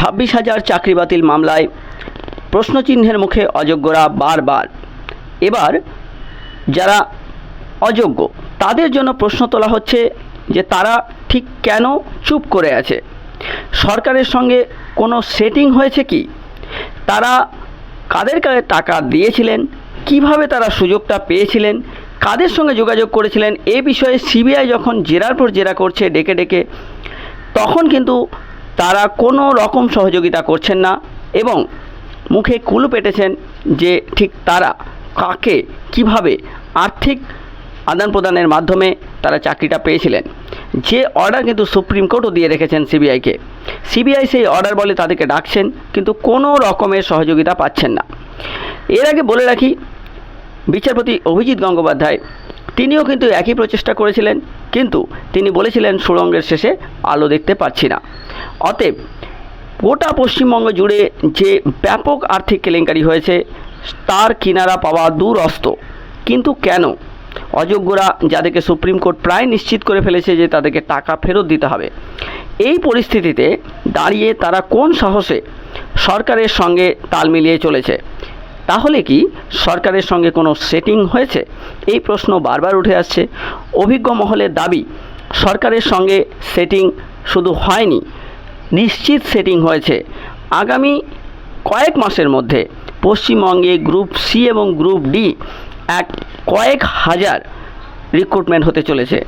ছাব্বিশ হাজার চাকরি বাতিল মামলায় প্রশ্নচিহ্নের মুখে অযোগ্যরা বারবার। এবার যারা অযোগ্য, তাদের জন্য প্রশ্ন তোলা হচ্ছে যে তারা ঠিক কেন চুপ করে আছে? সরকারের সঙ্গে কোনো সেটিং হয়েছে কি? তারা কাদের কাছে টাকা দিয়েছিলেন? কীভাবে তারা সুযোগটা পেয়েছিলেন? কাদের সঙ্গে যোগাযোগ করেছিলেন? এ বিষয়ে সিবিআই যখন জেরার পর জেরা করছে ডেকে ডেকে, তখন কিন্তু তারা কোনো রকম সহযোগিতা করছেন না এবং মুখে কুলু পেটেছেন যে ঠিক তারা কাকে, কীভাবে আর্থিক আদান প্রদানের মাধ্যমে তারা চাকরিটা পেয়েছিলেন। যে অর্ডার কিন্তু সুপ্রিম কোর্টও দিয়ে রেখেছেন সিবিআইকে। সিবিআই সেই অর্ডার বলে তাদেরকে ডাকছেন, কিন্তু কোনো রকমের সহযোগিতা পাচ্ছেন না। এর আগে বলে রাখি, বিচারপতি অভিজিৎ গঙ্গোপাধ্যায়, তিনিও কিন্তু একই প্রচেষ্টা করেছিলেন, কিন্তু তিনি বলেছিলেন সুড়ঙ্গের শেষে আলো দেখতে পাচ্ছি না। অতএব গোটা পশ্চিমবঙ্গ জুড়ে যে ব্যাপক আর্থিক কেলেঙ্কারি হয়েছে, তার কিনারা পাওয়া দূরস্ত। কিন্তু কেন? অযোগ্যরা যাদেরকে সুপ্রিম কোর্ট প্রায় নিশ্চিত করে ফেলেছে যে তাদেরকে টাকা ফেরত দিতে হবে। এই পরিস্থিতিতে দাঁড়িয়ে তারা কোন সাহসে সরকারের সঙ্গে তাল মিলিয়ে চলেছে? তাহলে কি সরকারের সঙ্গে কোনো সেটিং হয়েছে? এই প্রশ্ন বারবার উঠে আসছে। অভিজ্ঞ মহলের দাবি, সরকারের সঙ্গে সেটিং শুধু হয়নি নিশ্চিত সেটিং হয়েছে। আগামী কয়েক মাসের মধ্যে পশ্চিমবঙ্গে গ্রুপ সি এবং গ্রুপ ডি এক কয়েক হাজার রিক্রুটমেন্ট হতে চলেছে।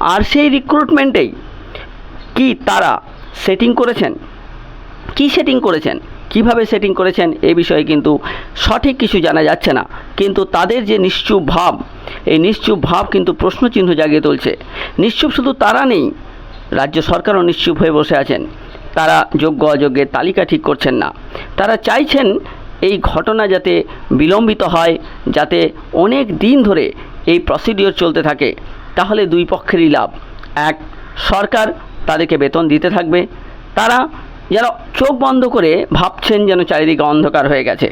আর সেই রিক্রুটমেন্টেই কি তারা সেটিং করেছেন? কি সেটিং করেছেন? কীভাবে সেটিং করেছেন? এ বিষয়ে কিন্তু সঠিক কিছু জানা যাচ্ছে না। কিন্তু তাদের যে নিশ্চুপ ভাব, এই নিশ্চুপ ভাব কিন্তু প্রশ্নচিহ্ন জাগিয়ে তুলছে। নিশ্চুপ শুধু তারা নেই, রাজ্য সরকারও নিশ্চুপ হয়ে বসে আছেন। তারা যোগ্য অযোগ্যের তালিকা ঠিক করছেন না। তারা চাইছেন এই ঘটনা যাতে বিলম্বিত হয়, যাতে অনেক দিন ধরে এই প্রসিডিওর চলতে থাকে। তাহলে দুই পক্ষেরই লাভ। এক, সরকার তাদেরকে বেতন দিতে থাকবে। তারা যেন চোখ বন্ধ করে ভাবছেন যেন চারিদিকে অন্ধকার হয়ে গেছে।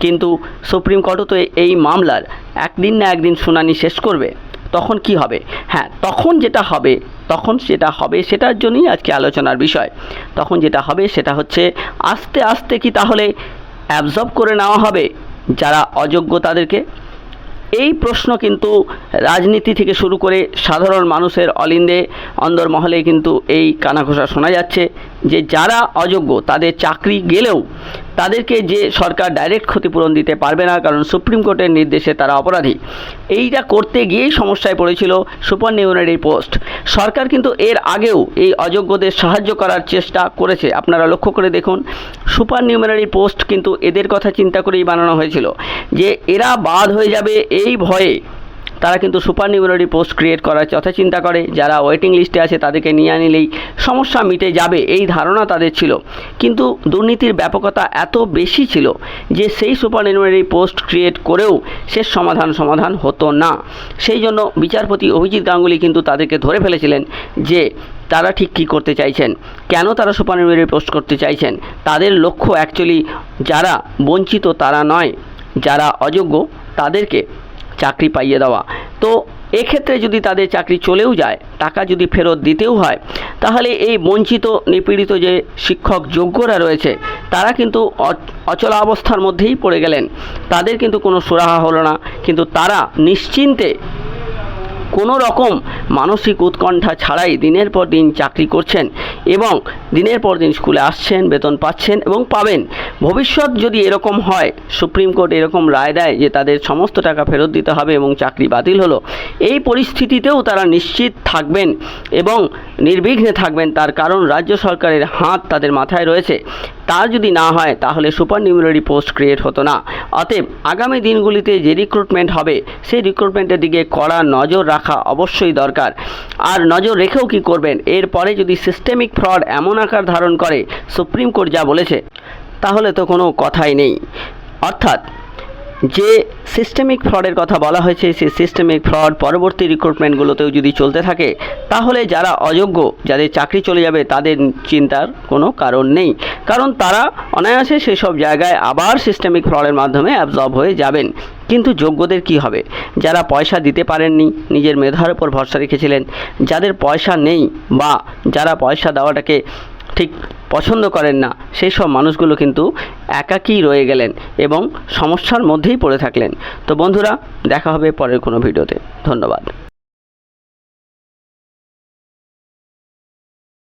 কিন্তু সুপ্রিম কোর্টও তো এই মামলার একদিন না একদিন শুনানি শেষ করবে। তখন কি হবে? হ্যাঁ তখন যেটা হবে, তখন সেটা হবে, সেটার জন্যই আজকে আলোচনার বিষয়। তখন যেটা হবে, সেটা হচ্ছে আস্তে আস্তে কি তাহলে অ্যাবজর্ব করে নেওয়া হবে যারা অযোগ্য তাদেরকে? এই প্রশ্ন কিন্তু রাজনীতি থেকে শুরু করে সাধারণ মানুষের অলিন্দে অন্দরমহলে কিন্তু এই কানাঘোষা শোনা যাচ্ছে যে যারা অযোগ্য তাদের চাকরি গেলেও তাদেরকে যে সরকার ডাইরেক্ট ক্ষতিপূরণ দিতে পারবে না, কারণ সুপ্রিম কোর্টের নির্দেশে তারা অপরাধী। এইটা করতে গিয়েই সমস্যায় পড়েছিল সুপার নিউনারি পোস্ট। সরকার কিন্তু এর আগেও এই অযোগ্যদের সাহায্য করার চেষ্টা করেছে। আপনারা লক্ষ্য করে দেখুন, সুপার নিউমারি পোস্ট কিন্তু এদের কথা চিন্তা করেই বানানো হয়েছিল যে এরা বাদ হয়ে যাবে এই ভয়ে। তারা কিন্তু সুপার নিউমারি পোস্ট ক্রিয়েট করার কথা চিন্তা করে, যারা ওয়েটিং লিস্টে আছে তাদেরকে নিয়ে আনিলেই সমস্যা মিটে যাবে এই ধারণা তাদের ছিল। কিন্তু দুর্নীতির ব্যাপকতা এত বেশি ছিল যে সেই সুপার নিউমারি পোস্ট ক্রিয়েট করেও শেষ সমাধান সমাধান হতো না। সেই জন্য বিচারপতি অভিজিৎ গাঙ্গুলি কিন্তু তাদেরকে ধরে ফেলেছিলেন যে তারা ঠিক কী করতে চাইছেন, কেন তারা সুপার নিউমারি পোস্ট করতে চাইছেন। তাদের লক্ষ্য অ্যাকচুয়ালি যারা বঞ্চিত তারা নয়, যারা অযোগ্য তাদেরকে চাকরি পাইয়ে দেওয়া। তো এক্ষেত্রে যদি তাদের চাকরি চলেও যায়, টাকা যদি ফেরত দিতেও হয়, তাহলে এই বঞ্চিত, নিপীড়িত যে শিক্ষক যোগ্যরা রয়েছে, তারা কিন্তু অচলা অবস্থার মধ্যেই পড়ে গেলেন। তাদের কিন্তু কোনো সুরাহা হলো না। কিন্তু তারা নিশ্চিন্তে কোনো রকম মানসিক উৎকণ্ঠা ছাড়াই দিনের পর দিন চাকরি করছেন এবং দিনের পর দিন স্কুলে আসছেন, বেতন পাচ্ছেন এবং পাবেন। ভবিষ্যৎ যদি এরকম হয়, সুপ্রিম কোর্ট এরকম রায় দেয় যে তাদের সমস্ত টাকা ফেরত দিতে হবে এবং চাকরি বাতিল হলো, এই পরিস্থিতিতেও তারা নিশ্চিত থাকবেন এবং নির্বিঘ্নে থাকবেন। তার কারণ রাজ্য সরকারের হাত তাদের মাথায় রয়েছে। তা যদি না হয়, তাহলে সুপার নিউমারি পোস্ট ক্রিয়েট হতো না। অতএব আগামী দিনগুলিতে যে রিক্রুটমেন্ট হবে, সেই রিক্রুটমেন্টের দিকে কড়া নজর রাখা অবশ্যই দরকার। আর নজর রেখেও কি করবেন? এরপরে যদি সিস্টেমিক ফ্রড এমন আকার ধারণ করে, সুপ্রিম কোর্ট যা বলেছে, তাহলে তো কোনো কথাই নেই। অর্থাৎ, যে সিস্টেমিক ফ্রডের কথা বলা হয়েছে, সেই সিস্টেমিক ফ্রড পরবর্তী রিক্রুটমেন্টগুলোতেও যদি চলতে থাকে, তাহলে যারা অযোগ্য, যাদের চাকরি চলে যাবে, তাদের চিন্তার কোনো কারণ নেই। কারণ তারা অনায়াসে সেসব জায়গায় আবার সিস্টেমিক ফ্রডের মাধ্যমে অ্যাবজর্ব হয়ে যাবেন। কিন্তু যোগ্যদের কি হবে? যারা পয়সা দিতে পারেননি, নিজের মেধার উপর ভরসা রেখেছিলেন, যাদের পয়সা নেই বা যারা পয়সা দেওয়াটাকে ঠিক পছন্দ করেন না সেই সব মানুষগুলো কিন্তু একাকী রয়ে গেলেন এবং সমস্যার মধ্যেই পড়ে থাকলেন। তো বন্ধুরা, দেখা হবে পরের কোনো ভিডিওতে। ধন্যবাদ।